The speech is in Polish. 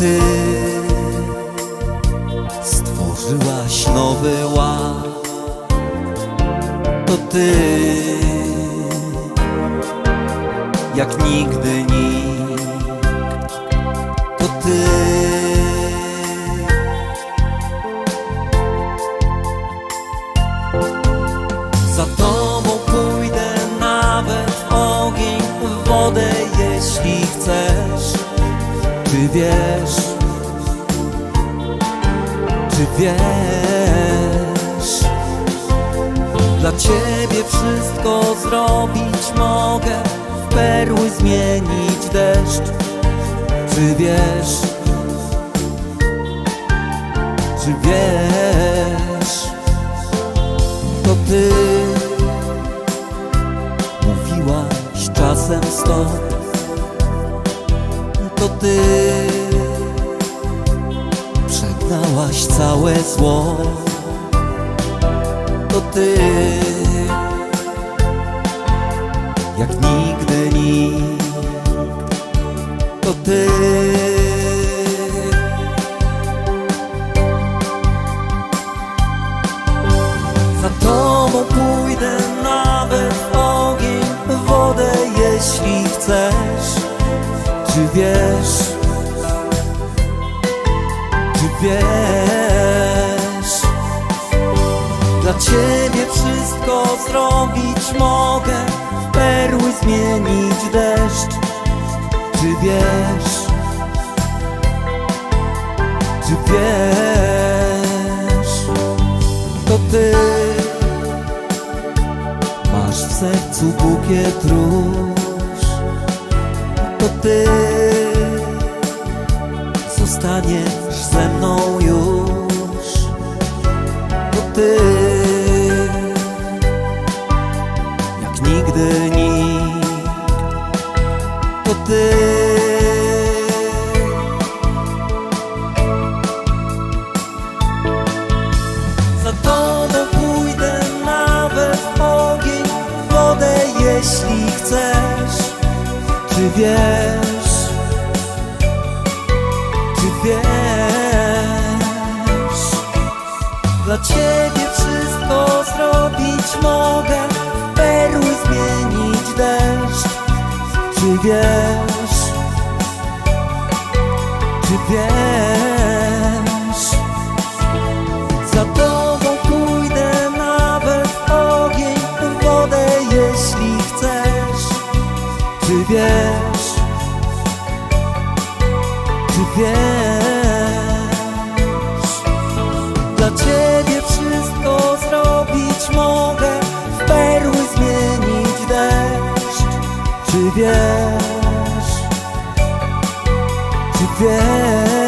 Ty stworzyłaś nowy ład. To Ty jak nigdy nikt. To Ty. Za Tobą pójdę nawet w ogień, w wodę jeśli chcesz. Czy wiesz? Czy wiesz? Dla ciebie wszystko zrobić mogę, w perły zmienić deszcz. Czy wiesz? Czy wiesz? to ty Mówiłaś czasem stop To ty. Przegnałaś całe zło. To ty. Jak nigdy nikt. To ty wiesz? Dla ciebie wszystko zrobić mogę, w perły zmienić deszcz. Czy wiesz? Czy wiesz? to ty Masz w sercu bukiet róż To ty Zostaniesz ze mną już To ty Jak nigdy nikt To ty Za tobą pójdę nawet w ogień, w wodę, jeśli chcesz. Czy wiesz? Dla ciebie wszystko zrobić mogę, w perły zmienić deszcz. Czy wiesz? Czy wiesz? Za tobą pójdę nawet w ogień, w wodę, jeśli chcesz. Czy wiesz? Czy wiesz? Czy wiesz? Czy wiesz?